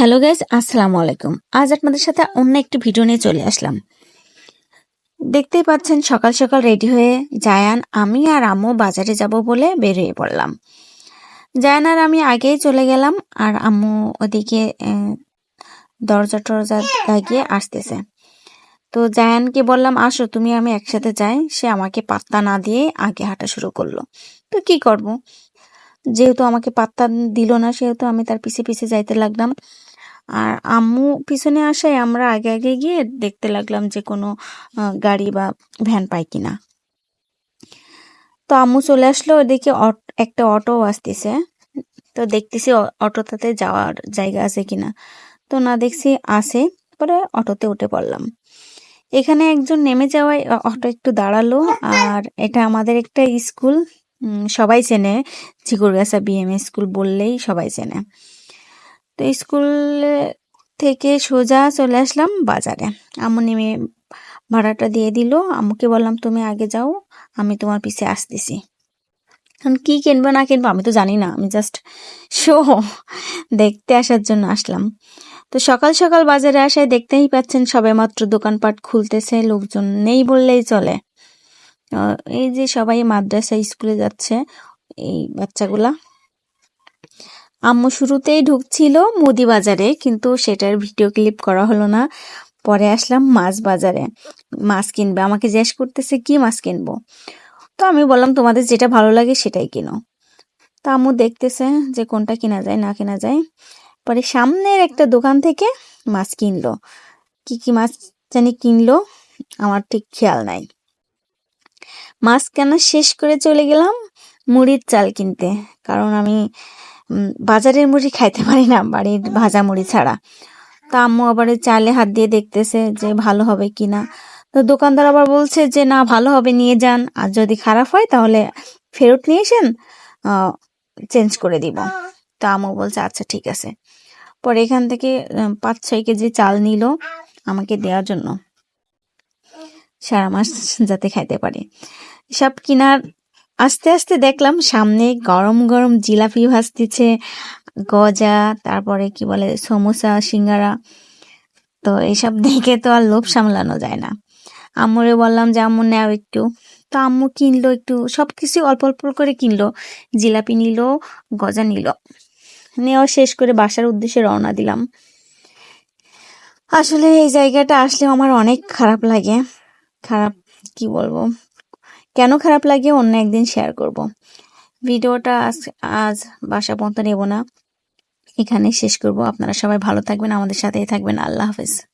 Hello guys আসসালামু আলাইকুম। আজ আপনাদের সাথে অন্য একটি ভিডিও নিয়ে চলে আসলাম। দেখতেই পাচ্ছেন, সকাল সকাল রেডি হয়ে জায়ান, আমি আর আম্মু বাজারে যাব বলে বেরিয়ে পড়লাম। জায়ান আর আমি আগেই চলে গেলাম আর আম্মু ওদিকে দরজা টরজা লাগিয়ে আসতেছে। তো জায়ানকে বললাম, আসো, তুমি আমি একসাথে যাই। সে আমাকে পাত্তা না দিয়ে আগে হাঁটা শুরু করল। তো কি করব? যেহেতু আমাকে পাত্তা দিল না, সেহেতু আমি তার পিছে পিছে যাইতে লাগলাম। আর আম্মু পিছনে আসায় আমরা আগে আগে গিয়ে দেখতে লাগলাম যে কোনো গাড়ি বা ভ্যান পাই কিনা। তো আম্মু চলে আসলো, ওদিকে একটা অটো আসতেছে। তো দেখতেছি অটোটাতে যাওয়ার জায়গা আছে কিনা। তো না দেখছি আছে, পরে অটোতে উঠে পড়লাম। এখানে একজন নেমে যাওয়ায় অটো একটু দাঁড়াল, আর এটা আমাদের একটা স্কুল। সবাই চেনে। চিকুরগাছা বিএম স্কুল বললেই সবাই চেনে। তো স্কুল থেকে সোজা চলে আসলাম বাজারে। আম্মু নেমে ভাড়াটা দিয়ে দিল। আম্মুকে বললাম, তুমি আগে যাও, আমি তোমার পিছে আসতেছি। এখন কি কিনবো, না কিনবো, আমি তো জানি না। আমি জাস্ট শো দেখতে আসার জন্য আসলাম। তো সকাল সকাল বাজারে আসায় দেখতেই পাচ্ছেন সবে মাত্র দোকানপাট খুলতেছে, লোকজন নেই বললেই চলে। এই যে সবাই মাদ্রাসা স্কুলে যাচ্ছে, এই বাচ্চাগুলা। আম্মু শুরুতেই ঢুকছিল মুদি বাজারে, কিন্তু সেটার ভিডিও ক্লিপ করা হলো না। পরে আসলাম মাছ বাজারে। মাছ কিনবে, আমাকে জিজ্ঞেস করতেছে, কি মাছ কিনবো? তো আমি বললাম, তোমাদের যেটা ভালো লাগে সেটাই কিনো। তো আম্মু দেখতেছে যে কোনটা কিনা যায়, না কেনা যায়। পরে সামনের একটা দোকান থেকে মাছ কিনলো। কি কি মাছ জানি কিনলো, আমার ঠিক খেয়াল নাই। মাছ কেনা শেষ করে চলে গেলাম মুড়ির চাল কিনতে, কারণ আমি বাজারের মুড়ি খাইতে পারি না, বাড়ির ভাজা মুড়ি ছাড়া। তা আম্মু আবার চালে হাত দিয়ে দেখতেছে যে ভালো হবে কিনা তো দোকানদার আবার বলছে যে, না, ভালো হবে, নিয়ে যান। আর যদি খারাপ হয়, তাহলে ফেরত নিয়ে এসেন চেঞ্জ করে দিব। তো আম্মু বলছে আচ্ছা ঠিক আছে। পরে এখান থেকে পাঁচ, ছয় কেজি চাল নিল আমাকে দেওয়ার জন্য। সারা মাস যাতে খাইতে পারি। সব কিনার আস্তে আস্তে দেখলাম সামনে গরম গরম জিলাপি ভাসতেছে গজা, তারপরে কি বলে, সমোসা, সিঙ্গারা। তো এইসব দেখে তো আর লোভ সামলানো যায় না। আম্মুরে বললাম যে, আম্মু, নেও একটু। তো আম্মু কিনলো একটু সব কিছু অল্প অল্প করে কিনলো। জিলাপি নিল, গজা নিল। নেওয়া শেষ করে বাসার উদ্দেশ্যে রওনা দিলাম। আসলে এই জায়গাটা আসলে আমার অনেক খারাপ লাগে। খারাপ কি বলব? কেন খারাপ লাগে অন্য একদিন শেয়ার করব। ভিডিওটা আজ আজ বাসা পর্যন্ত নেব না। এখানে শেষ করব। আপনারা সবাই ভালো থাকবেন, আমাদের সাথেই থাকবেন। আল্লাহ হাফেজ।